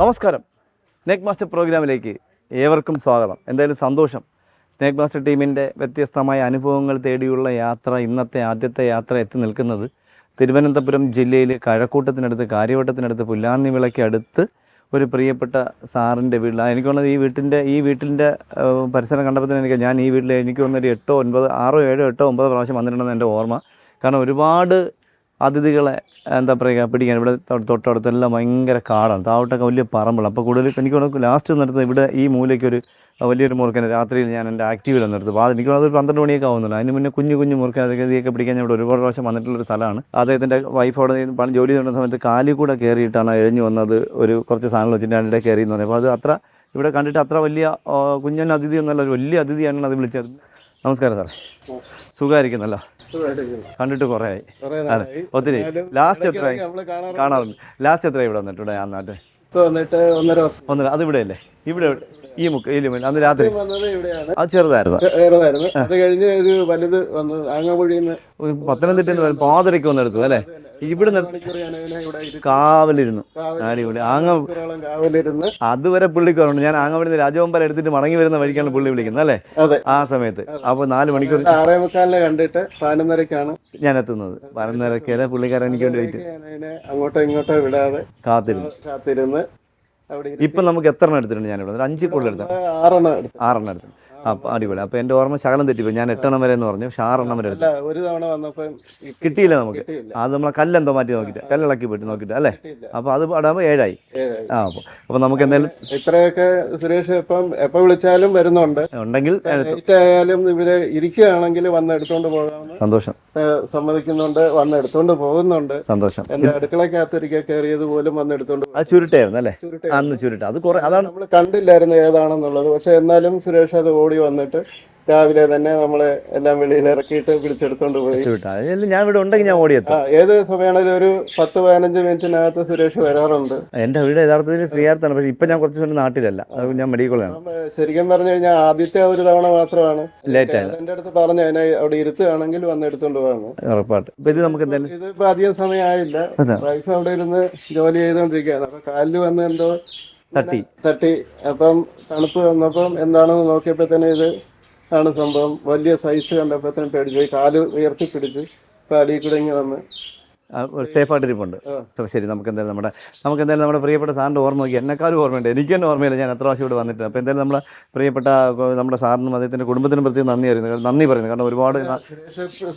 നമസ്കാരം. Snake master പ്രോഗ്രാമിലേക്ക് ഏവർക്കും സ്വാഗതം. എന്തായാലും സന്തോഷം. സ്നേക് മാസ്റ്റർ ടീമിന്റെ വ്യത്യസ്തമായ അനുഭവങ്ങൾ തേടിയുള്ള യാത്ര ഇന്നത്തെ ആദ്യത്തെ യാത്ര എത്തി നിൽക്കുന്നത് തിരുവനന്തപുരം ജില്ലയിൽ കഴക്കൂട്ടത്തിനടുത്ത് കാര്യവട്ടത്തിനടുത്ത് അടുത്ത് ഒരു പ്രിയപ്പെട്ട സാറിന്റെ വീട്ടിൽ എനിക്ക് തോന്നുന്നത് ഈ വീട്ടിന്റെ ഈ വീട്ടിന്റെ പരിസരം കണ്ടപ്പോൾ തന്നെ എനിക്ക് ഞാൻ ഈ വീട്ടിൽ എനിക്ക് തോന്നുന്നൊരു എട്ടോ ഒൻപത് ആറോ ഏഴോ എട്ടോ ഒമ്പതോ പ്രാവശ്യം വന്നിട്ടുണ്ടെന്ന് എന്റെ ഓർമ്മ. കാരണം ഒരുപാട് അതിഥികളെ എന്താ പറയുക പിടിക്കാൻ. ഇവിടെ തൊട്ടടുത്തെല്ലാം ഭയങ്കര കാടാണ്. താവട്ടൊക്കെ വലിയ പറമ്പുള്ള അപ്പോൾ കൂടുതൽ എനിക്ക് തോന്നുന്നു ലാസ്റ്റ് നിർത്തുന്നത് ഇവിടെ ഈ മൂലയ്ക്കൊരു വലിയൊരു മുറുക്കൻ രാത്രിയിൽ ഞാൻ എന്റെ ആക്റ്റീവിൽ നിർത്തും അപ്പോൾ എനിക്ക് അതൊരു പന്ത്രണ്ട് മണിയൊക്കെ ആവുന്നില്ല അതിന് മുന്നേ കുഞ്ഞു കുഞ്ഞു മുറുക്കൻ അതൊക്കെ പിടിക്കാൻ ഞാൻ ഇവിടെ ഒരുപാട് പ്രാവശ്യം വന്നിട്ടുള്ളൊരു സ്ഥലമാണ്. അദ്ദേഹത്തിന്റെ വൈഫോടെ ജോലി ചെയ്യുന്ന സമയത്ത് കാലിൽ കൂടെ കയറിയിട്ടാണ് എഴിഞ്ഞു വന്നത്. ഒരു കുറച്ച് സാധനങ്ങൾ വെച്ചിട്ട് അതിന്റെ കയറി എന്ന് അപ്പോൾ അത് അത്ര ഇവിടെ കണ്ടിട്ട് അത്ര വലിയ കുഞ്ഞൻ അതിഥി ഒന്നല്ല ഒരു വലിയ അതിഥിയാണ് അത് വിളിച്ചത്. നമസ്കാരം സാറേ. സുഖമായിരിക്കുന്നല്ലോ? കണ്ടിട്ട് കുറേ ആയി. ഒത്തിരി. ലാസ്റ്റ് എത്ര കാണാറുണ്ട്. ലാസ്റ്റ് എത്ര ഇവിടെ വന്നിട്ടുണ്ട്? ആ നാട്ടിൽ. ഒന്നര ഒന്നര അത് ഇവിടെ അല്ലേ ഇവിടെ ഈ മുക്ക് ഈ അന്ന് രാത്രി. വന്നത് അത് ചെറുതായിരുന്നു. ചെറുതായിരുന്നു. അത് കഴിഞ്ഞ് ഒരു വലുത് വന്നു ആങ്ങാമൊഴിന്ന് പത്തനംതിട്ടയിൽ നിന്ന് പാതിരയ്ക്ക് വന്നെടുത്തു അല്ലേ? ഇവിടെ കാവലിരുന്നു. അടിപൊളി. ആങ്ങ അതുവരെ പുള്ളി ഞാൻ ആങ്ങവടി രാജവമ്പല എടുത്തിട്ട് മടങ്ങി വരുന്ന വഴിക്കാണ് പുള്ളി വിളിക്കുന്നത് അല്ലേ? ആ സമയത്ത്. അപ്പൊ നാല് മണിക്കൂർ ആറേമുക്കാലിനെ കണ്ടിട്ട് പതിനൊന്നരക്കാണ്. ഞാൻ എത്തുന്നത്. പതിനൊന്നരക്കര പുള്ളിക്കാരൻ എനിക്ക് വേണ്ടി വെയിറ്റ് അങ്ങോട്ടോ ഇങ്ങോട്ടോ വിടാതെ കാത്തിരുന്നു. കാത്തിരുന്ന് ഇപ്പൊ നമുക്ക് എത്ര എണ്ണം എടുത്തിട്ടുണ്ട് ഞാനിവിടെ? അഞ്ച് പുള്ളി എടുത്തു? ആറെണ്ണം എടുത്തു. ആറെണ്ണം എടുത്തു അടിപൊളി. അപ്പൊ എന്റെ ഓർമ്മ ശകലം തെറ്റിപ്പോ ഞാൻ എട്ടെണ്ണം വരെ എന്ന് പറഞ്ഞു. പക്ഷെ ആറെണ്ണം വരെ ഒരു തവണ വന്നപ്പം കിട്ടിയില്ല നമുക്ക്. അത് നമ്മളെ കല്ലെന്തോ മാറ്റി നോക്കിട്ട് കല്ലിളക്കി പോയിട്ട് നോക്കിട്ട് അല്ലേ? അപ്പൊ അത് പാടാകുമ്പോ ഏഴായി. ആ അപ്പൊ അപ്പൊ നമുക്ക് എന്തായാലും ഇത്രയൊക്കെ സുരേഷ് ഇപ്പം എപ്പോ വിളിച്ചാലും വരുന്നുണ്ട്. ഉണ്ടെങ്കിൽ ആയാലും ഇവർ ഇരിക്കുകയാണെങ്കിൽ വന്ന് എടുത്തോണ്ട് പോകാം സന്തോഷം. സമ്മതിക്കുന്നുണ്ട്. വന്ന് എടുത്തോണ്ട് പോകുന്നുണ്ട്. സന്തോഷം. എന്റെ അടുക്കളക്കകത്തൊരിക്കൽ കയറിയത് പോലും വന്ന് എടുത്തോണ്ട് ആ അത് ചുരുട്ടായിരുന്നു അല്ലേ? അന്ന് ചുരുട്ട. അത് കുറെ അതാണ് നമ്മൾ കണ്ടില്ലായിരുന്നു ഏതാണെന്നുള്ളത്. പക്ഷെ എന്നാലും സുരേഷ് അത് ഓടി വന്നിട്ട് രാവിലെ തന്നെ നമ്മളെ എല്ലാം വെളിയിൽ ഇറക്കിയിട്ട് പിടിച്ചെടുത്തോണ്ട് പോയി. ഞാൻ ഇവിടെ ഉണ്ടെങ്കിൽ ഞാൻ ഓടിയെത്തും. ഏത് സമയമാണെങ്കിലും ഒരു പത്ത് പതിനഞ്ച് മിനിറ്റിനകത്ത് സുരേഷ് വരാറുണ്ട്. എന്റെ വീട് യഥാർത്ഥത്തിൽ ശ്രീയാർത്താണ് പക്ഷെ ഇപ്പൊ ഞാൻ കുറച്ച് നാട്ടിലല്ല. ഞാൻ മെഡിക്കലാണ് ശരിക്കും പറഞ്ഞു കഴിഞ്ഞാൽ ആദ്യത്തെ ഒരു തവണ മാത്രമാണ്. ലേറ്റ് ആയത്. എന്റെ അടുത്ത് പറഞ്ഞു അതിനെ അവിടെ ഇരുത്തുകയാണെങ്കിൽ വന്ന് എടുത്തോണ്ട് പോകാന്ന് ഉറപ്പായിട്ട്. ഇപ്പം ഇത് നമുക്ക് എന്തായാലും ഇതിപ്പോ അധികം സമയമായില്ല. വൈഫ് അവിടെ ഇരുന്ന് ജോലി ചെയ്തോണ്ടിരിക്കുകയാണ്. അപ്പൊ കാലിൽ വന്ന് എന്തോ തട്ടി തട്ടി അപ്പം തണുപ്പ് വന്നപ്പം എന്താണെന്ന് നോക്കിയപ്പോ തന്നെ ഇത് ആണ് സംഭവം. വലിയ സൈസ് കണ്ടപ്പോ തന്നെ പേടിച്ചു കാൽ ഉയർത്തി പിടിച്ച് കാലിൽ കൂടെ ഇങ്ങനെ വന്ന് സേഫായിട്ട് ഇരിപ്പുണ്ട്. അപ്പോൾ ശരി നമുക്ക് എന്തായാലും നമ്മുടെ നമുക്ക് എന്തായാലും നമ്മുടെ പ്രിയപ്പെട്ട സാറിന്റെ ഓർമ്മ നോക്കി. എന്നെക്കാളും ഓർമ്മയുണ്ട്. എനിക്ക് തന്നെ ഓർമ്മയില്ല ഞാൻ എത്ര പ്രാവശ്യം ഇവിടെ വന്നിട്ട്. അപ്പോൾ എന്തായാലും നമ്മുടെ പ്രിയപ്പെട്ട നമ്മുടെ സാറിനും അദ്ദേഹത്തിന്റെ കുടുംബത്തിനും പ്രത്യേകം നന്ദി അറിയുന്നു നന്ദി പറയുന്നു. കാരണം ഒരുപാട്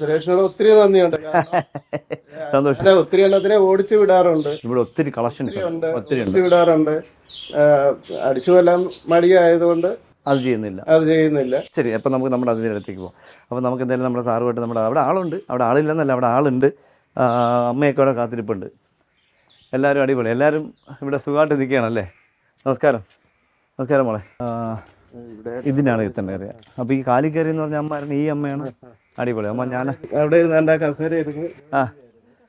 സുരേഷിനോട് ഒത്തിരി നന്ദിയുണ്ട്. സന്തോഷം. ഒത്തിരി എണ്ണത്തിനെ ഓടിച്ചു വിടാറുണ്ട്. ഇവിടെ ഒത്തിരി കളക്ഷൻ ഒത്തിരി വിടാറുണ്ട്. അടിച്ചു കൊല്ലാൻ മടിയായതുകൊണ്ട് അത് ചെയ്യുന്നില്ല. അത് ചെയ്യുന്നില്ല. ശരി അപ്പം നമുക്ക് നമ്മുടെ അതിന്റെ അടുത്തേക്ക് പോകാം അപ്പം നമുക്ക് എന്തായാലും നമ്മുടെ സാറുമായിട്ട് നമ്മുടെ അവിടെ ആളുണ്ട്. അവിടെ ആളില്ലെന്നല്ല അവിടെ ആളുണ്ട്. അമ്മയൊക്കെ അവിടെ കാത്തിരിപ്പുണ്ട്. എല്ലാവരും അടിപൊളി. എല്ലാവരും ഇവിടെ സുഖമായിട്ട് നിൽക്കുകയാണല്ലേ നമസ്കാരം. നമസ്കാരം മോളെ. ഇവിടെ ഇതിനാണ് എത്തേണ്ടത് അറിയാം അപ്പോൾ ഈ കാലിക്കറി എന്ന് പറഞ്ഞ അമ്മ ഈ അമ്മയാണ് അടിപൊളി. അമ്മ ഞാൻ അവിടെ കസേര ആ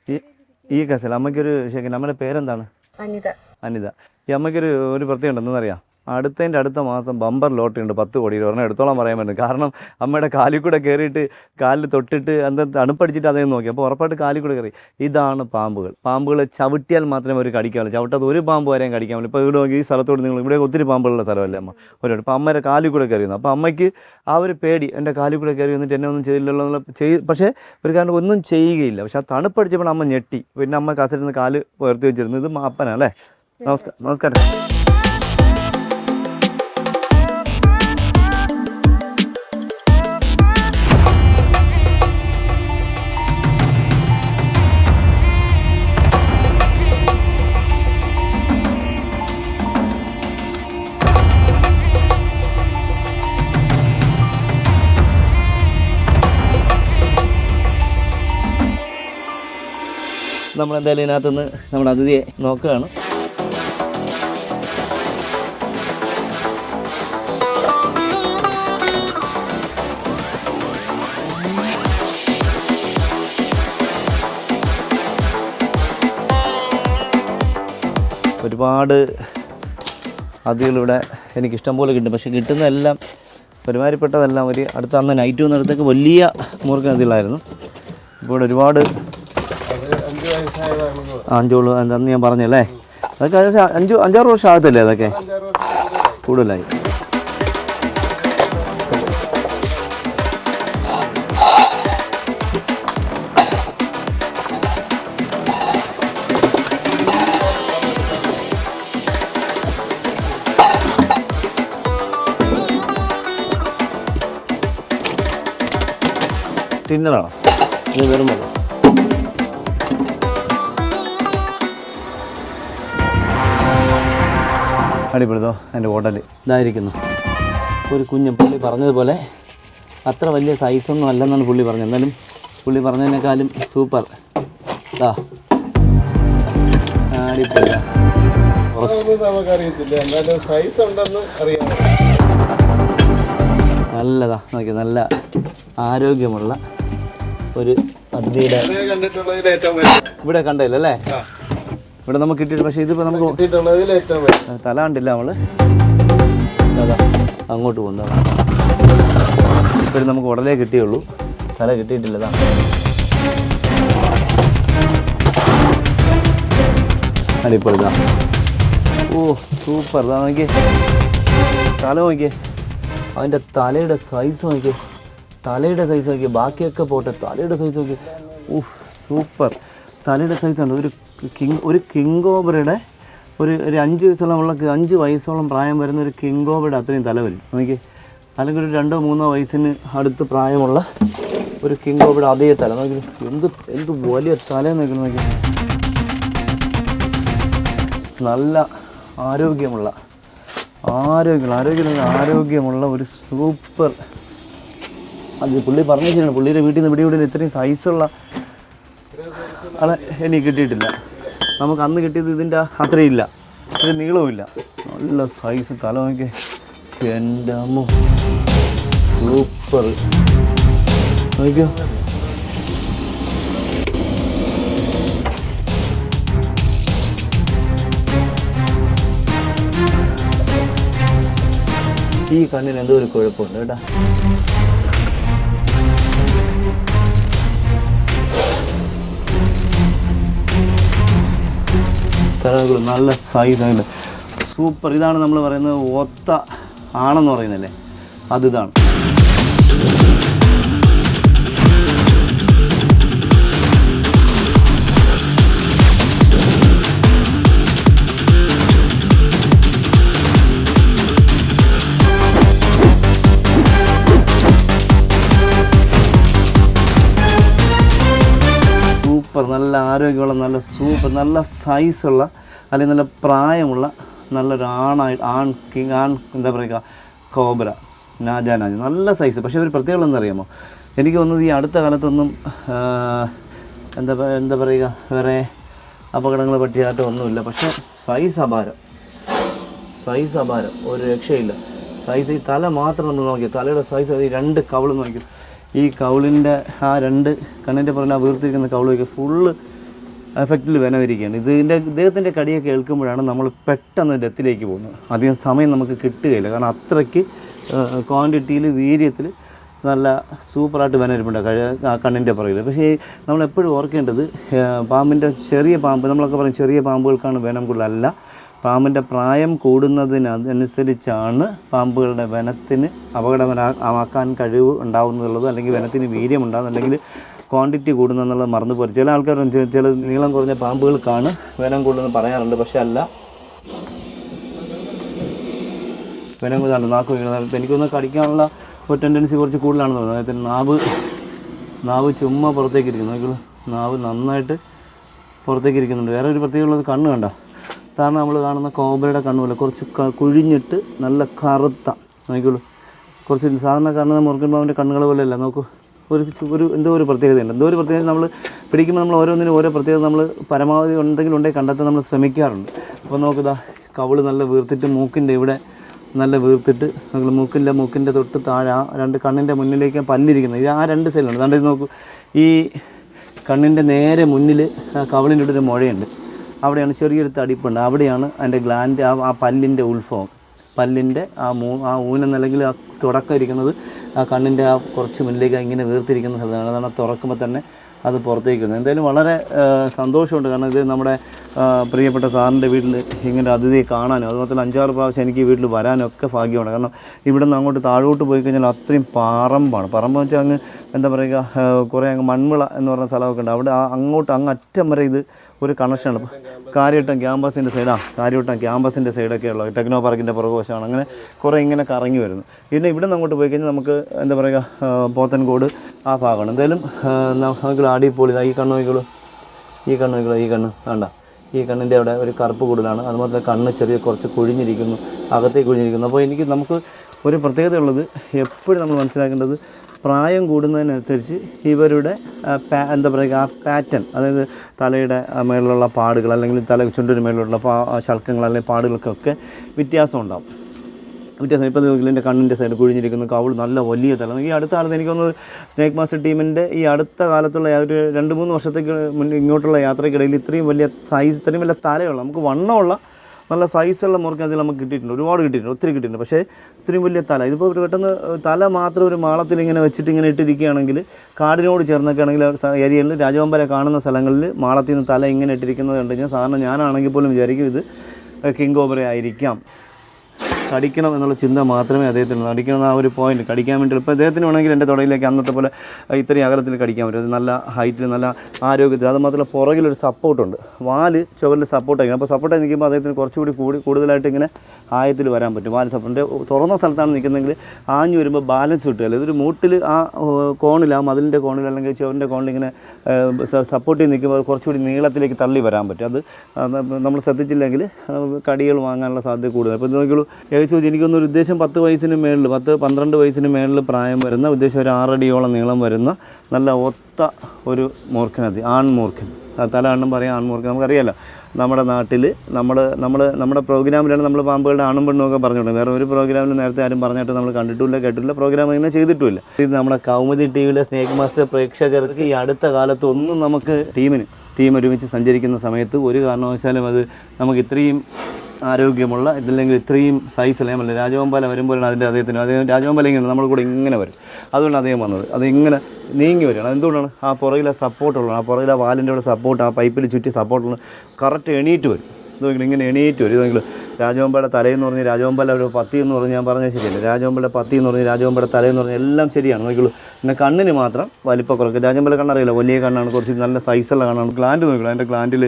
ഈ കസേര. കസല അമ്മയ്ക്കൊരു ശരി നമ്മുടെ പേരെന്താണ്? അനിത. അനിത. ഈ അമ്മയ്ക്കൊരു ഒരു പ്രത്യേകം ഉണ്ടെന്നറിയാം അടുത്തതിന്റെ അടുത്ത മാസം ബമ്പർ ലോട്ടറി ഉണ്ട് പത്ത് കോടി ഒരെണ്ണം എടുത്തോളം പറയാൻ പറ്റും. കാരണം അമ്മയുടെ കാലിൽ കൂടെ കയറിയിട്ട് കാലിൽ തൊട്ടിട്ട് എന്താ തണുപ്പടിച്ചിട്ട് അതേ നോക്കി. അപ്പോൾ ഉറപ്പായിട്ട് കാലിൽ കൂടെ കയറി. ഇതാണ് പാമ്പുകൾ. പാമ്പുകൾ ചവിട്ടിയാൽ മാത്രമേ അവർ കടിക്കാവുള്ളൂ ചവിട്ടാത്ത ഒരു പാമ്പ് വരെയും കടിക്കാൻ പറ്റും. ഇപ്പോൾ ഇവിടെ നോക്കി ഈ സ്ഥലത്തോട് നിങ്ങൾ ഇവിടെ ഒത്തിരി പാമ്പുകളുള്ള സ്ഥലമല്ലേ അമ്മ? ഒരുപാട് അപ്പോൾ അമ്മയുടെ കാലിൽ കൂടെ കയറിയുന്നു അപ്പോൾ അമ്മയ്ക്ക് ആ ഒരു പേടി. എന്റെ കാലിൽ കൂടെ കയറി വന്നിട്ട് എന്നെ ഒന്നും ചെയ്തില്ലല്ലോ എന്നുള്ള ചെയ് പക്ഷേ ഒരു കാരണം ഒന്നും ചെയ്യുകയില്ല. പക്ഷേ ആ തണുപ്പടിച്ചപ്പോൾ അമ്മ ഞെട്ടി. പിന്നെ അമ്മ കസരുന്ന് കാൽ ഉയർത്തി വെച്ചിരുന്നു. ഇത് അപ്പനാണ് അല്ലേ? നമസ്കാരം നമസ്കാരം. നമ്മളെന്തായാലും ഇതിനകത്തുനിന്ന് നമ്മുടെ അതിഥിയെ നോക്കുകയാണ്. ഒരുപാട് അതികളിവിടെ എനിക്ക് ഇഷ്ടം പോലെ കിട്ടും. പക്ഷെ കിട്ടുന്നതെല്ലാം പരിമാരിപ്പെട്ടതെല്ലാം ഒരു അടുത്ത അന്ന് നൈറ്റ് വന്നിടത്തേക്ക് വലിയ മുറുക്കൻ അതികളായിരുന്നു ഇപ്പോൾ ഒരുപാട് അഞ്ചോൾ എന്താന്ന് ഞാൻ പറഞ്ഞല്ലേ? അതൊക്കെ അഞ്ചു അഞ്ച് അഞ്ചാറ് വർഷം ആകത്തില്ലേ അതൊക്കെ? കൂടുതലായി. ടിന്നറാണോ ഇത് വെറും വെള്ളം അടിപ്പെടുത്തോ എന്റെ ഹോട്ടൽ ഇതായിരിക്കുന്നു. ഒരു കുഞ്ഞ് പുള്ളി പറഞ്ഞതുപോലെ അത്ര വലിയ സൈസൊന്നും അല്ലെന്നാണ് പുള്ളി പറഞ്ഞത്. എന്നാലും പുള്ളി പറഞ്ഞതിനേക്കാളും സൂപ്പർ. നല്ലതാ. നോക്കി നല്ല ആരോഗ്യമുള്ള ഒരു ഏറ്റവും ഇവിടെ കണ്ടില്ല അല്ലേ? ആ. ഇവിടെ നമുക്ക് കിട്ടിയിട്ട് പക്ഷേ ഇതിപ്പോൾ നമുക്ക് തല കണ്ടില്ല നമ്മൾ അതാ അങ്ങോട്ട് പോകുന്നതാണ് ഇപ്പോഴും നമുക്ക് ഉടനെ കിട്ടിയുള്ളൂ. തല കിട്ടിയിട്ടില്ലതാണ് അടിപൊളിതാ അടിപൊളി ഇതാ ഓ സൂപ്പർ ഇതാ നോക്കിയേ. തല നോക്കിയേ. അവന്റെ തലയുടെ സൈസ് നോക്കിയേ. തലയുടെ സൈസ് നോക്കിയേ. ബാക്കിയൊക്കെ പോട്ടെ തലയുടെ സൈസ് നോക്കിയേ. ഓ സൂപ്പർ. തലയുടെ സൈസ് ഉണ്ട്? ഒരു കിങ് ഒരു കിങ് കോബ്രയുടെ ഒരു ഒരു അഞ്ച് വയസ്സോളം ഉള്ള അഞ്ച് വയസ്സോളം പ്രായം വരുന്ന ഒരു കിങ് കോബ്രയുടെ അത്രയും തല വരും. നോക്കി അല്ലെങ്കിൽ ഒരു രണ്ടോ മൂന്നോ വയസ്സിന് അടുത്ത് പ്രായമുള്ള ഒരു കിങ് കോബ്രയുടെ അതേ തല. നോക്കി എന്ത് എന്ത് വലിയ തല നോക്കി നോക്കി നല്ല ആരോഗ്യമുള്ള ആരോഗ്യമുള്ള ആരോഗ്യം ആരോഗ്യമുള്ള ഒരു സൂപ്പർ. അത് പുള്ളി പറഞ്ഞു വെച്ചിട്ടുണ്ട് പുള്ളിയുടെ വീട്ടിൽ നിന്ന് ഇവിടെ ഇവിടെ ഇത്രയും സൈസുള്ള ആളെ എനിക്ക് കിട്ടിയിട്ടില്ല. നമുക്ക് അന്ന് കിട്ടിയത് ഇതിന്റെ അത്രയും ഇല്ല ഇത് നീളവുമില്ല. നല്ല സൈസ് തല നോക്കി എന്റെ അമ്മ. സൂപ്പർ നോക്കിയോ ഈ കണ്ണിന് എന്തോ ഒരു കുഴപ്പമുണ്ട് കേട്ടാ. തലകൾ നല്ല സൈസ് ആയിട്ട് സൂപ്പർ ഇതാണ് നമ്മൾ പറയുന്നത് ഒത്ത ആണെന്ന് പറയുന്നല്ലേ അത് ഇതാണ്. സൂപ്പർ നല്ല ആരോഗ്യമുള്ള നല്ല സൂപ്പർ നല്ല സൈസുള്ള അല്ലെങ്കിൽ നല്ല പ്രായമുള്ള നല്ലൊരു ആണായി ആൺ കിങ് ആൺ എന്താ പറയുക കോബ്ര നാജാനാജ് നല്ല സൈസ് പക്ഷേ ഒരു പ്രത്യേകത എന്നറിയാമോ എനിക്ക് തോന്നുന്നത് ഈ അടുത്ത കാലത്തൊന്നും എന്താ എന്താ പറയുക വേറെ അപകടങ്ങൾ പറ്റിയായിട്ട് ഒന്നുമില്ല. പക്ഷേ സൈസ് അപാരം. സൈസ് അപാരം. ഒരു രക്ഷയില്ല. സൈസ് ഈ തല മാത്രം നമ്മൾ നോക്കി തലയുടെ സൈസ് ഈ രണ്ട് കവളും നോക്കി ഈ കൗളിന്റെ ആ രണ്ട് കണ്ണിന്റെ പുറകിൽ ആ വീർത്തിരിക്കുന്ന കൗളൊക്കെ ഫുള്ള് എഫക്റ്റിൽ വനവരിക്കുകയാണ് ഇതിന്റെ ഇദ്ദേഹത്തിന്റെ കടിയൊക്കെ കേൾക്കുമ്പോഴാണ് നമ്മൾ പെട്ടെന്ന് ഡെത്തിലേക്ക് പോകുന്നത്. അധികം സമയം നമുക്ക് കിട്ടുകയില്ല. കാരണം അത്രയ്ക്ക് ക്വാണ്ടിറ്റിയിൽ വീര്യത്തിൽ നല്ല സൂപ്പറായിട്ട് വനവരിപ്പുണ്ട് കഴി ആ കണ്ണിന്റെ പുറകിൽ പക്ഷേ നമ്മളെപ്പോഴും ഓർക്കേണ്ടത് പാമ്പിന്റെ ചെറിയ പാമ്പ് നമ്മളൊക്കെ പറയും ചെറിയ പാമ്പുകൾക്കാണ് വനം കൂടുതലല്ല. പാമ്പിന്റെ പ്രായം കൂടുന്നതിനനുസരിച്ചാണ് പാമ്പുകളുടെ വനത്തിന് അപകടമാക്കാൻ കഴിവ് ഉണ്ടാവുന്നുള്ളത് അല്ലെങ്കിൽ വനത്തിന് വീര്യം ഉണ്ടാകുന്നത് അല്ലെങ്കിൽ ക്വാണ്ടിറ്റി കൂടുന്നെന്നുള്ളത് മറന്നു പോരും ചില ആൾക്കാർ ചില നീളം കുറഞ്ഞ പാമ്പുകൾക്കാണ് വനം കൂടുതലെന്ന് പറയാറുണ്ട്. പക്ഷെ അല്ല. വനം കൂടുതലാണ് നാക്ക് വീഴുന്നത്. എനിക്കൊന്ന് കടിക്കാനുള്ള ഒരു ടെൻഡൻസി കുറച്ച് കൂടുതലാണെന്ന് തോന്നുന്നത് അതായത് നാവ് നാവ് ചുമ്മാ പുറത്തേക്ക് ഇരിക്കുന്നു. നാവ് നന്നായിട്ട് പുറത്തേക്ക് ഇരിക്കുന്നുണ്ട്. വേറെ ഒരു പ്രത്യേകമുള്ളത് കണ്ണ് കണ്ട. സാറിന് നമ്മൾ കാണുന്ന കോബ്രയുടെ കണ്ണ് പോലെ കുറച്ച് കുഴിഞ്ഞിട്ട് നല്ല കറുത്ത നോക്കിയുള്ളൂ കുറച്ച് സാധാരണ കാണുന്ന മുറുകൻ പാമ്പിന്റെ കണ്ണുകൾ പോലെയല്ല നോക്കൂ. ഒരു ഒരു എന്തോ ഒരു പ്രത്യേകതയുണ്ട്. എന്തോ ഒരു പ്രത്യേകത നമ്മൾ പിടിക്കുമ്പോൾ നമ്മൾ ഓരോന്നിനും ഓരോ പ്രത്യേകത നമ്മൾ പരമാവധി എന്തെങ്കിലും ഉണ്ടെങ്കിൽ കണ്ടെത്താൻ നമ്മൾ ശ്രമിക്കാറുണ്ട്. അപ്പോൾ നോക്കുതാ കവിൾ നല്ല വീർത്തിട്ട് മൂക്കിന്റെ ഇവിടെ നല്ല വീർത്തിട്ട് നമ്മൾ മൂക്കിന്റെ മൂക്കിന്റെ തൊട്ട് താഴെ ആ രണ്ട് കണ്ണിന്റെ മുന്നിലേക്ക് പല്ലിരിക്കുന്നത് ഇത് ആ രണ്ട് സൈഡിലുണ്ട് അതുകൊണ്ട് നോക്കൂ. ഈ കണ്ണിന്റെ നേരെ മുന്നിൽ ആ കവിളിന്റെ ഒരു മുഴയുണ്ട്. അവിടെയാണ് ചെറിയൊരു തടിപ്പുണ്ട്. അവിടെയാണ് അതിന്റെ ഗ്ലാൻഡ് ആ ആ പല്ലിന്റെ ഉത്ഭവം പല്ലിന്റെ ആ മൂ ആ ഊനം അല്ലെങ്കിൽ ആ തുടക്കം ഇരിക്കുന്നത് ആ കണ്ണിന്റെ ആ കുറച്ച് മുന്നിലേക്ക് ഇങ്ങനെ വീർത്തിരിക്കുന്ന സ്ഥലത്താണ്. അതാണ് തുറക്കുമ്പോൾ തന്നെ അത് പുറത്തേക്ക് വരുന്നത് എന്തായാലും വളരെ സന്തോഷമുണ്ട്. കാരണം ഇത് നമ്മുടെ പ്രിയപ്പെട്ട സാറിന്റെ വീട്ടിൽ ഇങ്ങനെ അതിഥിയെ കാണാനും അതുപോലെ അഞ്ചാറ് പ്രാവശ്യം എനിക്ക് വീട്ടിൽ വരാനൊക്കെ ഭാഗ്യമാണ് കാരണം ഇവിടെ നിന്ന് അങ്ങോട്ട് താഴോട്ട് പോയി കഴിഞ്ഞാൽ അത്രയും പറമ്പാണ്. പറമ്പ് വെച്ചാൽ അങ്ങ് എന്താ പറയുക കുറേ അങ്ങ് മൺവിള എന്ന് പറഞ്ഞ സ്ഥലമൊക്കെ ഉണ്ട്. അവിടെ അങ്ങോട്ട് അങ്ങ് അറ്റം വരെ ഇത് ഒരു കണക്ഷനാണ് കാര്യവട്ടം ക്യാമ്പസിന്റെ സൈഡാണ് കാര്യവട്ടം ക്യാമ്പസിന്റെ ഉള്ളത് ടെക്നോ പാർക്കിന്റെ പുറകുവശമാണ് അങ്ങനെ കുറേ ഇങ്ങനെ കറങ്ങി വരുന്നു. പിന്നെ ഇവിടെ നിന്ന് അങ്ങോട്ട് പോയി കഴിഞ്ഞാൽ നമുക്ക് എന്താ പറയുക പോത്തൻകോട് ആ ഭാഗമാണ്. എന്തായാലും നമുക്ക് അടിപൊളി ഈ കണ്ണ് നോക്കിക്കോളൂ. ഈ കണ്ണ് നോക്കിക്കോളൂ ഈ കണ്ണ്. വേണ്ട ഈ കണ്ണിന്റെ അവിടെ ഒരു കറുപ്പ് കൂടുതലാണ്. അതുപോലെ കണ്ണ് ചെറിയ കുറച്ച് കുഴിഞ്ഞിരിക്കുന്നു അകത്തേക്ക് കുഴിഞ്ഞിരിക്കുന്നു. അപ്പോൾ എനിക്ക് നമുക്ക് ഒരു പ്രത്യേകത ഉള്ളത് എപ്പോഴും നമ്മൾ മനസ്സിലാക്കേണ്ടത് പ്രായം കൂടുന്നതിനനുസരിച്ച് ഇവരുടെ എന്താ പറയുക ആ പാറ്റേൺ അതായത് തലയുടെ മേളിലുള്ള പാടുകൾ അല്ലെങ്കിൽ തല ചുണ്ടിന് മേളിലുള്ള പാ ശൽക്കങ്ങൾ അല്ലെങ്കിൽ പാടുകൾക്കൊക്കെ വ്യത്യാസം ഉണ്ടാകും വ്യത്യാസം. ഇപ്പോൾ ഇതിന്റെ കണ്ണിന്റെ സൈഡ് കുഴിഞ്ഞിരിക്കുന്ന കവൾ നല്ല വലിയ തല. ഈ അടുത്ത കാലത്ത് എനിക്ക് തോന്നുന്നത് സ്നേക്ക് മാസ്റ്റർ ടീമിന്റെ ഈ അടുത്ത കാലത്തുള്ള ഒരു രണ്ട് മൂന്ന് വർഷത്തേക്ക് ഇങ്ങോട്ടുള്ള യാത്രയ്ക്കിടയിൽ ഇത്രയും വലിയ സൈസ് ഇത്രയും വലിയ തലയുള്ള നമുക്ക് വണ്ണമുള്ള നല്ല സൈസുള്ള മുറുക്കി അതിൽ നമുക്ക് കിട്ടിയിട്ടുണ്ട്. ഒരുപാട് കിട്ടിയിട്ടുണ്ട്. ഒത്തിരി കിട്ടിയിട്ടുണ്ട്. പക്ഷേ ഇത്രയും വലിയ തല. ഇതിപ്പോൾ ഒരു പെട്ടെന്ന് തല മാത്രം ഒരു മാളത്തിൽ ഇങ്ങനെ വെച്ചിട്ട് ഇങ്ങനെ ഇട്ടിരിക്കുകയാണെങ്കിൽ കാടിനോട് ചേർന്നൊക്കെ ആണെങ്കിൽ ഏരിയയിൽ രാജവമ്പര കാണുന്ന സ്ഥലങ്ങളിൽ മാളത്തിൽ നിന്ന് തല ഇങ്ങനെ ഇട്ടിരിക്കുന്നത് കണ്ടു കഴിഞ്ഞാൽ സാധാരണ ഞാനാണെങ്കിൽ പോലും വിചാരിക്കും ഇത് കിങ് കോബ്ര ആയിരിക്കാം കടിക്കണം എന്നുള്ള ചിന്ത മാത്രമേ അദ്ദേഹത്തിന് കടിക്കണം ആ ഒരു പോയിന്റ് കടിക്കാൻ വേണ്ടി ഇപ്പോൾ അദ്ദേഹത്തിന് വേണമെങ്കിൽ എന്റെ തുടയിലേക്ക് അന്നത്തെ പോലെ ഇത്രയും അകലത്തിൽ കടിക്കാൻ പറ്റും. നല്ല ഹൈറ്റിൽ നല്ല ആരോഗ്യത്തിൽ അത് മാത്രമല്ല പുറകിലൊരു സപ്പോർട്ടുണ്ട് വാൽ ചുവരിൽ സപ്പോർട്ടായിരിക്കും അപ്പോൾ സപ്പോർട്ടായി നിൽക്കുമ്പോൾ അദ്ദേഹത്തിന് കുറച്ചുകൂടി കൂടി കൂടുതലായിട്ട് ഇങ്ങനെ ആയത്തിൽ വരാൻ പറ്റും. വാൽ സപ്പോർട്ട് തുറന്ന സ്ഥലത്താണ് നിൽക്കുന്നതെങ്കിൽ ആഞ്ഞു വരുമ്പോൾ ബാലൻസ് കിട്ടുകയില്ല ഇതൊരു മൂട്ടിൽ ആ കോണിൽ ആ മതിലിന്റെ കോണിൽ അല്ലെങ്കിൽ ചുവരിന്റെ കോണിൽ ഇങ്ങനെ സപ്പോർട്ട് ചെയ്ത് നിൽക്കുമ്പോൾ കുറച്ചുകൂടി നീളത്തിലേക്ക് തള്ളി വരാൻ പറ്റും. അത് നമ്മൾ ശ്രദ്ധിച്ചില്ലെങ്കിൽ കടികൾ വാങ്ങാനുള്ള സാധ്യത കൂടുതൽ അപ്പോൾ ഇത് നോക്കിയുള്ളൂ ഏകദേശം എനിക്കൊന്നും ഒരു ഉദ്ദേശം പത്ത് വയസ്സിന് മേളിൽ പത്ത് പന്ത്രണ്ട് വയസ്സിന് മേളിൽ പ്രായം വരുന്ന ഉദ്ദേശം ഒരു ആറടിയോളം നീളം വരുന്ന നല്ല ഒത്ത ഒരു മൂർഖനതി ആൺമൂർഖൻ തല കണ്ണും പറയാം ആൺമൂർഖൻ നമുക്കറിയാലോ നമ്മുടെ നാട്ടിൽ നമ്മൾ നമ്മൾ നമ്മുടെ പ്രോഗ്രാമിലാണ് നമ്മൾ പാമ്പുകളുടെ ആണും പെണ്ണും ഒക്കെ പറഞ്ഞിട്ടുണ്ട് വേറെ ഒരു പ്രോഗ്രാമിൽ നേരത്തെ ആരും പറഞ്ഞിട്ട് നമ്മൾ കണ്ടിട്ടില്ല കേട്ടിട്ടില്ല പ്രോഗ്രാം ഇങ്ങനെ ചെയ്തിട്ടുമില്ല. ഇത് നമ്മുടെ കൗമുദി ടി വിയിലെ സ്നേക് മാസ്റ്റർ പ്രേക്ഷകർക്ക് ഈ അടുത്ത കാലത്ത് ഒന്നും നമുക്ക് ടീമിന് ടീം ഒരുമിച്ച് സഞ്ചരിക്കുന്ന സമയത്ത് ഒരു കാരണവശാലും അത് നമുക്ക് ഇത്രയും ആരോഗ്യമുള്ള ഇതില്ലെങ്കിൽ ഇത്രയും സൈസ് അല്ല രാജഗോപാല വരുമ്പോഴാണ് അതിന്റെ അദ്ദേഹത്തിന് അദ്ദേഹം രാജഗോപാല ഇങ്ങനെ നമ്മുടെ കൂടെ ഇങ്ങനെ വരും. അതുകൊണ്ട് അദ്ദേഹം വന്നത്. അത് ഇങ്ങനെ നീങ്ങി വരികയാണ്. എന്തുകൊണ്ടാണ് ആ പുറകിലെ സപ്പോർട്ടുള്ള ആ പുറകിലെ വാലിന്റെ അവിടെ സപ്പോർട്ട് ആ പൈപ്പിൽ ചുറ്റി സപ്പോർട്ടുള്ള കറക്റ്റ് എണീറ്റ് വരും. ഇതെങ്കിലും ഇങ്ങനെ എണീറ്റ് വരും. ഇതെങ്കിലും രാജവമ്പയുടെ തലയെന്ന് പറഞ്ഞ് രാജവമ്പല ഒരു പത്തി എന്ന് പറഞ്ഞ് ഞാൻ പറഞ്ഞാൽ ശരിയല്ല. രാജവമ്പയുടെ പത്തി എന്ന് പറഞ്ഞ് രാജവമ്പയുടെ തലയെന്ന് പറഞ്ഞ് എല്ലാം ശരിയാണ്. നോക്കിയുള്ളൂ പിന്നെ കണ്ണിന് മാത്രം വലിപ്പക്കുറക്ക് രാജവമ്പല കണ്ണറിയില്ല. വലിയ കണ്ണാണ്. കുറച്ച് നല്ല സൈസുള്ള കണ്ണാണ്. ഗ്ലാൻഡ് നോക്കിയുള്ളൂ അതിന്റെ ഗ്ലാൻഡിൽ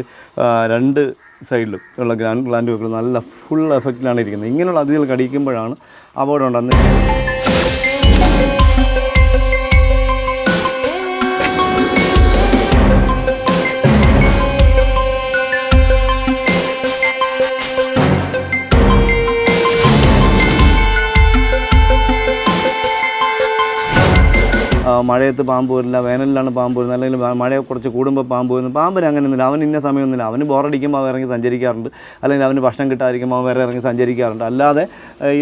രണ്ട് സൈഡിലും ഉള്ള ഗ്ലാൻഡ് ഗ്ലാൻഡ് നോക്കിയുള്ളൂ നല്ല ഫുൾ എഫക്റ്റിലാണ് ഇരിക്കുന്നത്. ഇങ്ങനെയുള്ള അതിഥികൾ കടിക്കുമ്പോഴാണ് അപകടം ഉണ്ടാകുന്നത്. മഴയത്ത് പാമ്പ് വരില്ല വേനലിലാണ് പാമ്പ് വരുന്നത്. അല്ലെങ്കിൽ മഴ കുറച്ച് കൂടുമ്പോൾ പാമ്പ് വരുന്നു. പാമ്പിന് അങ്ങനെയൊന്നുമില്ല. അവന് ഇന്ന സമയമൊന്നുമില്ല. അവന് ബോറടിക്കുമ്പോൾ അവൻ ഇറങ്ങി സഞ്ചരിക്കാറുണ്ട്. അല്ലെങ്കിൽ അവന് ഭക്ഷണം കിട്ടാതിരിക്കുമ്പോൾ അവൻ വേറെ ഇറങ്ങി സഞ്ചരിക്കാറുണ്ട്. അല്ലാതെ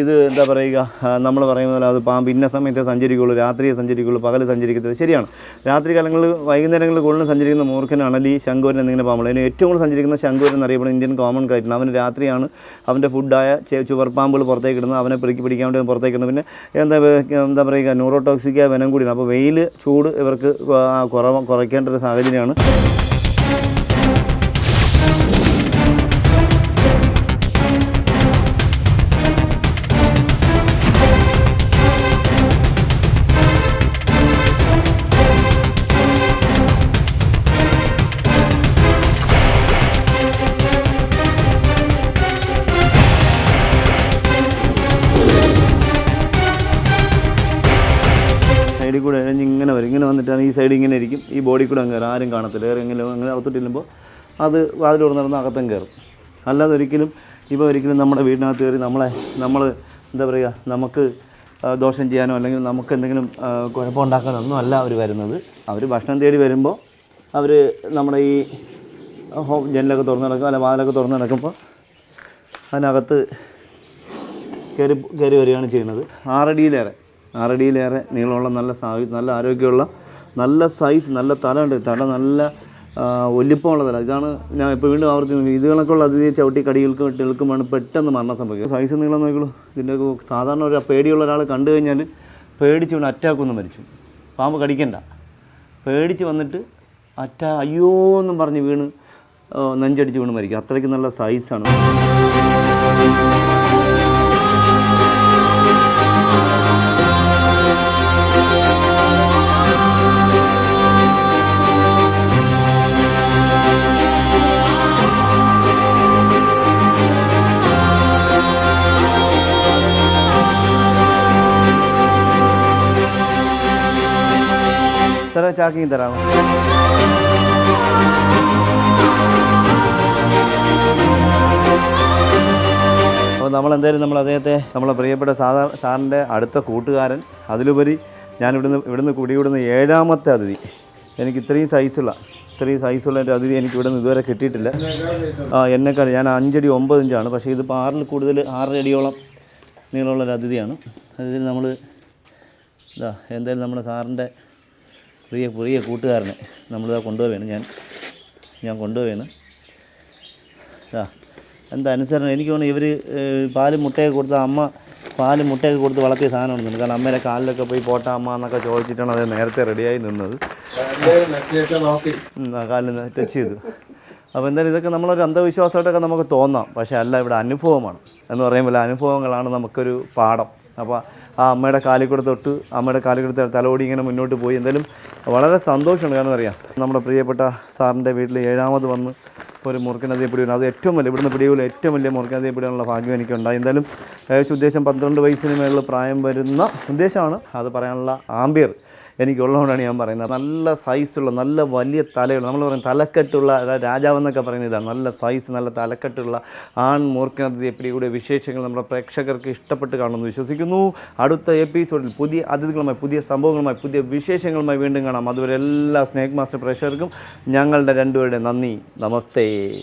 ഇത് എന്താ പറയുക നമ്മൾ പറയുന്ന പോലെ അത് പാമ്പ് ഇന്ന സമയത്തെ സഞ്ചരിക്കുള്ളൂ രാത്രിയെ സഞ്ചരിക്കുള്ളൂ പകൽ സഞ്ചരിക്കത്തില്ല. ശരിയാണ്. രാത്രി കാലങ്ങളിൽ വൈകുന്നേരങ്ങളിൽ കൂടുതലും സഞ്ചരിക്കുന്ന മൂർഖനാണ് ഈ ശങ്കൂരൻ എന്നിങ്ങനെ പാമ്പുകൾ. അതിന് ഏറ്റവും കൂടുതൽ സഞ്ചരിക്കുന്ന ശങ്കൂരൻ എന്നറിയപ്പെടുന്ന ഇന്ത്യൻ കോമൺ ക്രൈറ്റാണ് അവന് രാത്രിയാണ് അവന്റെ ഫുഡായ ചുവർപ്പാമ്പുകൾ പുറത്തേക്ക് ഇടുന്നത്. അവനെ പെറുക്കി പിടിക്കാൻ വേണ്ടി അവൻ പുറത്തേക്ക് ഇടുന്നത്. പിന്നെ എന്താ എന്താ പറയുക ന്യൂറോടോക്സിക്ക വനം കൂടിയാണ്. അപ്പോൾ വെയിൽ ചൂട് ഇവർക്ക് കുറവ് കുറയ്ക്കേണ്ട ഒരു സാഹചര്യമാണ്. വന്നിട്ടാണ് ഈ സൈഡ് ഇങ്ങനെ ഇരിക്കും. ഈ ബോഡി കൂടെ അങ്ങ് കയറും. ആരും കാണത്തില്ല. വേറെ എങ്ങനെ അങ്ങനെ അകത്തോട്ടില്ലുമ്പോൾ അത് വാതിൽ നടന്ന് അകത്തും കയറും. അല്ലാതെ ഒരിക്കലും ഇപ്പോൾ ഒരിക്കലും നമ്മുടെ വീടിനകത്ത് കയറി നമ്മളെ നമ്മൾ എന്താ പറയുക നമുക്ക് ദോഷം ചെയ്യാനോ അല്ലെങ്കിൽ നമുക്ക് എന്തെങ്കിലും കുഴപ്പമുണ്ടാക്കാനോ ഒന്നും അല്ല അവർ വരുന്നത്. അവർ ഭക്ഷണം തേടി വരുമ്പോൾ അവർ നമ്മുടെ ഈ ഹോം ജനലൊക്കെ തുറന്ന് നടക്കും. അല്ല വാതിലൊക്കെ തുറന്ന് നടക്കുമ്പോൾ അതിനകത്ത് കയറി കയറി വരികയാണ് ചെയ്യുന്നത്. ആറടിയിലേറെ ആറടിയിലേറെ നീളമുള്ള നല്ല സാഹചര്യം നല്ല ആരോഗ്യമുള്ള നല്ല സൈസ് നല്ല തല ഉണ്ട്. തല നല്ല ഒലിപ്പമുള്ള തല ഇതാണ് ഞാൻ ഇപ്പോൾ വീണ്ടും ആവർത്തിക്കുന്നത് ഇത് കണക്കുള്ള അതിഥി ചവിട്ടി കടികൾക്കും വെട്ടുകൾക്കുമാണ് പെട്ടെന്ന് മരണം സംഭവിക്കുന്നത് സൈസ് നീളം നോക്കിയുള്ളൂ ഇതിന്റെ സാധാരണ ഒരു പേടിയുള്ള ഒരാൾ കണ്ടു കഴിഞ്ഞാൽ പേടിച്ച് വന്ന് അറ്റാക്ക് ഒന്ന് മരിച്ചു. പാമ്പ് കടിക്കണ്ട. പേടിച്ച് വന്നിട്ട് അറ്റ അയ്യോ എന്നും പറഞ്ഞ് വീണ് നെഞ്ചടിച്ച് വീണ് മരിക്കും അത്രയ്ക്ക് നല്ല സൈസാണ് ഇത്ര ചാക്കിങ് തരാമോ അപ്പോൾ നമ്മൾ എന്തായാലും നമ്മൾ അദ്ദേഹത്തെ നമ്മളെ പ്രിയപ്പെട്ട സാധാ സാറിന്റെ അടുത്ത കൂട്ടുകാരൻ അതിലുപരി ഞാൻ ഇവിടുന്ന് ഇവിടുന്ന് കുടിയിടുന്ന ഏഴാമത്തെ അതിഥി. എനിക്ക് ഇത്രയും സൈസുള്ള ഇത്രയും സൈസുള്ള എന്റെ അതിഥി എനിക്ക് ഇവിടുന്ന് ഇതുവരെ കിട്ടിയിട്ടില്ല. ആ എന്നെക്കാൾ ഞാൻ അഞ്ചടി ഒമ്പത് ഇഞ്ചാണ്. പക്ഷേ ഇതിപ്പോൾ ആറിൽ കൂടുതൽ ആറര അടിയോളം നീളമുള്ള ഒരു അതിഥിയാണ്. അതിൽ നമ്മൾ ഇതാ എന്തായാലും നമ്മുടെ സാറിന്റെ പ്രിയ പ്രിയ കൂട്ടുകാരനെ നമ്മളിതാ കൊണ്ടുപോവുകയാണ് ഞാൻ ഞാൻ കൊണ്ടുപോവുകയാണ് ആ എന്താ അനുസരണം? എനിക്ക് തോന്നുന്നു ഇവർ പാൽ മുട്ടയൊക്കെ കൊടുത്ത അമ്മ പാൽ മുട്ടയൊക്കെ കൊടുത്ത് വളർത്തിയ സാധനമാണ് കാരണം അമ്മേരെ കാലിലൊക്കെ പോയി പോട്ട അമ്മ എന്നൊക്കെ ചോദിച്ചിട്ടാണ് അത് നേരത്തെ റെഡിയായി നിന്നത്. കാലിൽ ടച്ച് ചെയ്തു. അപ്പോൾ എന്തായാലും ഇതൊക്കെ നമ്മളൊരു അന്ധവിശ്വാസമായിട്ടൊക്കെ നമുക്ക് തോന്നാം. പക്ഷേ അല്ല ഇവിടെ അനുഭവമാണ്. എന്ന് പറയുമ്പോൾ അനുഭവങ്ങളാണ് നമുക്കൊരു പാഠം. അപ്പോൾ ആ അമ്മയുടെ കാലിൽ കൂടെ തൊട്ട് അമ്മയുടെ കാലിൽ കൂടെ തലോടി ഇങ്ങനെ മുന്നോട്ട് പോയി. എന്തായാലും വളരെ സന്തോഷമുണ്ട്. കാരണം അറിയാം നമ്മുടെ പ്രിയപ്പെട്ട സാറിന്റെ വീട്ടിൽ ഏഴാമത് വന്ന് ഒരു മുറുക്കനതിയെ പിടിയാണ് അത് ഏറ്റവും വലിയ ഇവിടുന്ന് പിടിയുള്ള ഏറ്റവും വലിയ മുറുക്കനതിയെ പിടിയാനുള്ള ഭാഗ്യം എനിക്കുണ്ടായി. എന്തായാലും ഏകദേശം ഉദ്ദേശം പന്ത്രണ്ട് വയസ്സിന് മേളിൽ പ്രായം വരുന്ന ഉദ്ദേശമാണ് അത് പറയാനുള്ള ആംബിയർ. എനിക്കുള്ളതുകൊണ്ടാണ് ഞാൻ പറയുന്നത്. നല്ല സൈസുള്ള നല്ല വലിയ തലയുള്ള നമ്മൾ പറയും തലക്കെട്ടുള്ള രാജാവെന്നൊക്കെ പറയുന്ന ഇതാണ്. നല്ല സൈസ് നല്ല തലക്കെട്ടുള്ള ആൺ മൂർഖനതി കൂടെ വിശേഷങ്ങൾ നമ്മുടെ പ്രേക്ഷകർക്ക് ഇഷ്ടപ്പെട്ട് കാണുമെന്ന് വിശ്വസിക്കുന്നു. അടുത്ത എപ്പിസോഡിൽ പുതിയ അതിഥികളുമായി പുതിയ സംഭവങ്ങളുമായി പുതിയ വിശേഷങ്ങളുമായി വീണ്ടും കാണാം. അതുവരെ എല്ലാ സ്നേക് മാസ്റ്റർ പ്രേക്ഷകർക്കും ഞങ്ങളുടെ രണ്ടുപേരുടെ നന്ദി. നമസ്തേ.